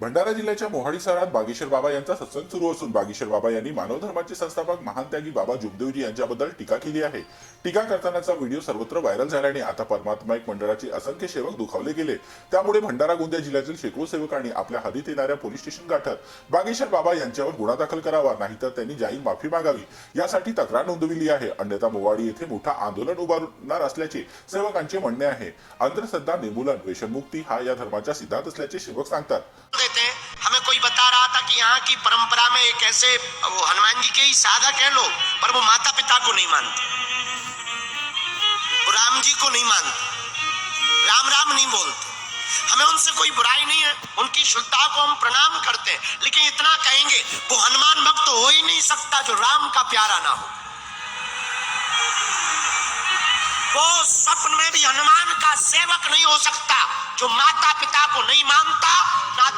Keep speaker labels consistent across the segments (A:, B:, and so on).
A: भंडारा जिल्ह्याच्या मोहाडी शहरात बागेश्वर बाबा यांचा सत्संग सुरू असून बागेश्वर बाबा यांनी मानव धर्माचे संस्थापक महान त्यागी बाबा जुगदेवजी यांच्याबद्दल टीका केली आहे. टीका करतानाचा व्हिडिओ सर्वत्र व्हायरल झाल्याने आता परमात्मा एक मंडळाचे असंख्य सेवक दुखावले गेले. त्यामुळे भंडारा गोंदिया जिल्ह्यातील शेकडो सेवकांनी आपल्या हदीत येणाऱ्या पोलीस स्टेशन गाठत बागेश्वर बाबा यांच्यावर गुन्हा दाखल करावा नाहीतर त्यांनी जाहीर माफी मागावी यासाठी तक्रार नोंदविली आहे. अन्यथा मोवाडी येथे मोठा आंदोलन उभारणार असल्याचे सेवकांचे म्हणणे आहे. अंधश्रद्धा निर्मूलन व्यसनमुक्ती हा या धर्माचा सिद्धांत असल्याचे सेवक सांगतात.
B: देते हैं। हमें कोई बता रहा था कि यहाँ की परंपरा में एक ऐसे, वो हनुमान जी के ही साधक हैं लोग, पर वो माता पिता को नहीं मानते। राम जी को नहीं मानते। राम राम नहीं बोलते। हमें उनसे कोई बुराई नहीं है। उनकी शुद्धता को हम प्रणाम करते हैं। लेकिन इतना कहेंगे, वो हनुमान भक्त तो हो ही नहीं सकता जो राम का प्यारा ना हो। वो स्वप्न में भी हनुमान का सेवक नहीं हो सकता, जो माता पिता को नहीं मानता।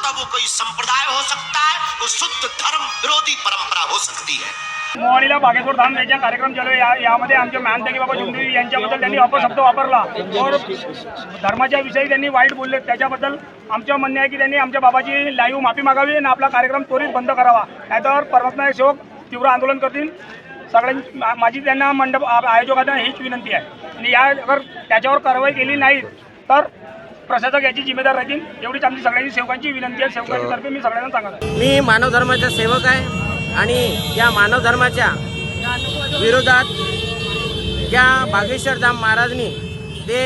B: ना वो कोई संप्रदाय हो सकता है? वो शुद्ध धर्म विरोधी परंपरा हो सकती है।
C: मोहाडीला बागेश्वर धाम याचा कार्यक्रम चालू आहे. या यामध्ये आमचे मॅनतेगी बाबा जुंदेवी यांच्याबद्दल त्यांनी अपशब्द वापरला. और धर्माच्या विषयी त्यांनी वाईट बोलले. त्याच्याबद्दल आमचं म्हणणे आहे की त्यांनी आमच्या बाबाची लाईव्ह माफी मागावी आणि आपला कार्यक्रम त्वरित बंद करावा. नाहीतर परमात्मा सेवक तीव्र आंदोलन करतील. सगळ्यांची माझी त्यांना मंडप आयोजकांना हीच विनंती आहे. आणि या अगर त्याच्यावर कारवाई केली नाही तर प्रशासक याची जिम्मेदार राहतील एवढीच आमची सगळ्यांची सेवकांची विनंती आहे. सेवकांच्या तर्फे मी सगळ्यांना सांगत आहे.
D: मी मानव धर्माचा सेवक आहे आणि या मानव धर्माच्या विरोधात ज्या बागेश्वर धाम महाराजनी ते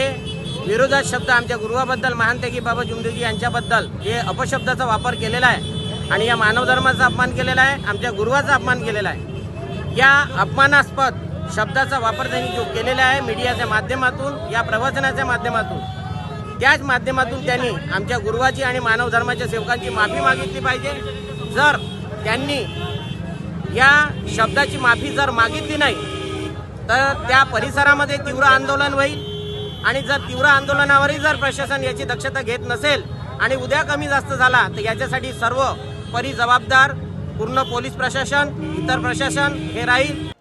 D: विरोधात शब्द आमच्या गुरुवाबद्दल महानतेगी बाबा जुमदेवजी यांच्याबद्दल हे अपशब्दाचा वापर केलेला आहे आणि या मानव धर्माचा अपमान केलेला आहे आमच्या गुरुवाचा अपमान केलेला आहे. या अपमानास्पद शब्दाचा वापर त्यांनी जो केलेला आहे मीडियाच्या माध्यमातून या प्रवचनाच्या माध्यमातून त्याच माध्यमातून त्यांनी आमच्या गुरुवाची आणि मानव धर्माच्या सेवकांची माफी मागितली पाहिजे. जर त्यांनी या शब्दाची माफी जर मागितली नाही तर त्या परिसरामध्ये तीव्र आंदोलन होईल. आणि जर तीव्र आंदोलनावरही जर प्रशासन याची दक्षता घेत नसेल आणि उद्या कमी जास्त झाला तर याच्यासाठी सर्व परी जबाबदार पूर्ण पोलीस प्रशासन इतर प्रशासन हे राहील.